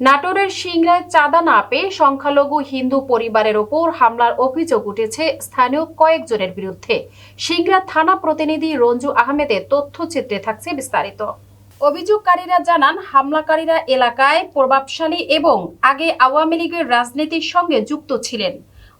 নাটোরের সিংড়ায় চাঁদা না পেয়ে সংখ্যালঘু হিন্দু পরিবারের ওপর হামলার অভিযোগ উঠেছে স্থানীয় কয়েকজনের বিরুদ্ধে। সিংড়া থানা প্রতিনিধি রঞ্জু আহমেদের তথ্যচিত্রে থাকছে বিস্তারিত। অভিযোগকারীরা জানান, হামলাকারীরা এলাকায় প্রভাবশালী এবং আগে আওয়ামী লীগের রাজনীতির সঙ্গে যুক্ত ছিলেন।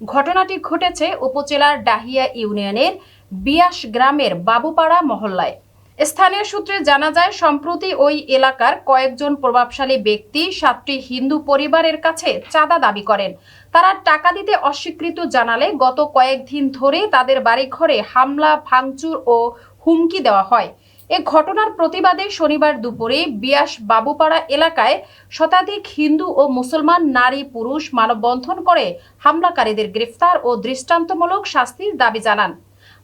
ঘটনাটি ঘটেছে উপজেলার ডাহিয়া ইউনিয়নের বিয়াস গ্রামের বাবুপাড়া মহল্লায়। স্থানীয় সূত্রে জানা যায়, সম্প্রতি ওই এলাকার কয়েকজন প্রভাবশালী ব্যক্তি সাতটি হিন্দু পরিবারের কাছে চাঁদা দাবি করেন। তারা টাকা দিতে অস্বীকৃত জানালে গত কয়েকদিন ধরে তাদের বাড়িঘরে হামলা, ভাঙচুর ও হুমকি দেওয়া হয়। এ ঘটনার প্রতিবাদে শনিবার দুপুরে বিয়াস বাবুপাড়া এলাকায় শতাধিক হিন্দু ও মুসলমান নারী পুরুষ মানববন্ধন করে হামলাকারীদের গ্রেফতার ও দৃষ্টান্তমূলক শাস্তির দাবি জানান।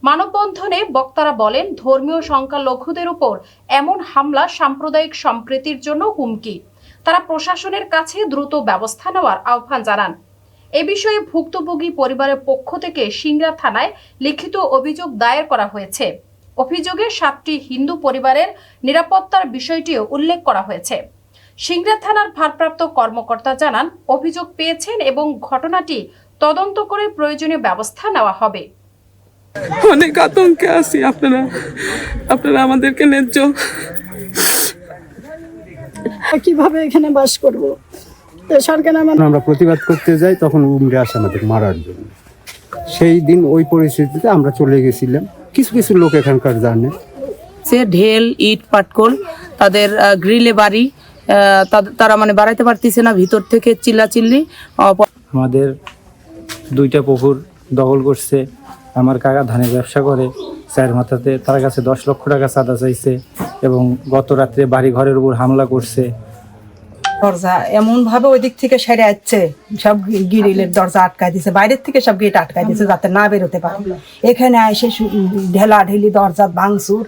মানববন্ধনে বক্তারা বলেন, ধর্মীয় সংখ্যালঘুদের উপর এমন হামলা সাম্প্রদায়িক সম্প্রীতির জন্য হুমকি। তারা প্রশাসনের কাছে দ্রুত ব্যবস্থা নেওয়ার আহ্বান জানান। এ বিষয়ে ভুক্তভোগী পরিবারের পক্ষ থেকে সিংড়া থানায় লিখিত অভিযোগ দায়ের করা হয়েছে। অভিযোগে সাতটি হিন্দু পরিবারের নিরাপত্তার বিষয়টিও উল্লেখ করা হয়েছে। সিংড়া থানার ভারপ্রাপ্ত কর্মকর্তা জানান, অভিযোগ পেয়েছেন এবং ঘটনাটি তদন্ত করে প্রয়োজনীয় ব্যবস্থা নেওয়া হবে। অনেক আতঙ্কে আছি আপনারা আপনারা আমাদেরকে ন্যায্য কীভাবে এখানে বাস করব? সরকার আমরা প্রতিবাদ করতে যাই তখন উমরে আসে আমাদের মারার জন্য। সেই দিন ওই পরিস্থিতিতে আমরা চলে গেছিলাম। কিছু কিছু লোক এখানকার জানে। সে ঢেল ইট পাটকল তাদের গ্রিলে বাড়ি তারা মানে বাড়াইতে পারতেছে না ভিতর থেকে চিল্লাচিল্লি আমাদের দুইটা পুকুর দখল করছে। আমার কাকা ধানের ব্যবসা করে চায়ের মাথাতে তার কাছে দশ লক্ষ টাকা চাঁদা চাইছে এবং গত রাত্রে বাড়ি ঘরের উপর হামলা করছে। দরজা এমন ভাবে ওই দিক থেকে সেরে যাচ্ছে, সব গিরিলের দরজা আটকাই দিছে, বাইরের থেকে সব গেট আটকায় দিছে যাতে না বেরোতে পারে। এখানে এসে ঢেলা ঢেলি দরজা ভাঙচুর।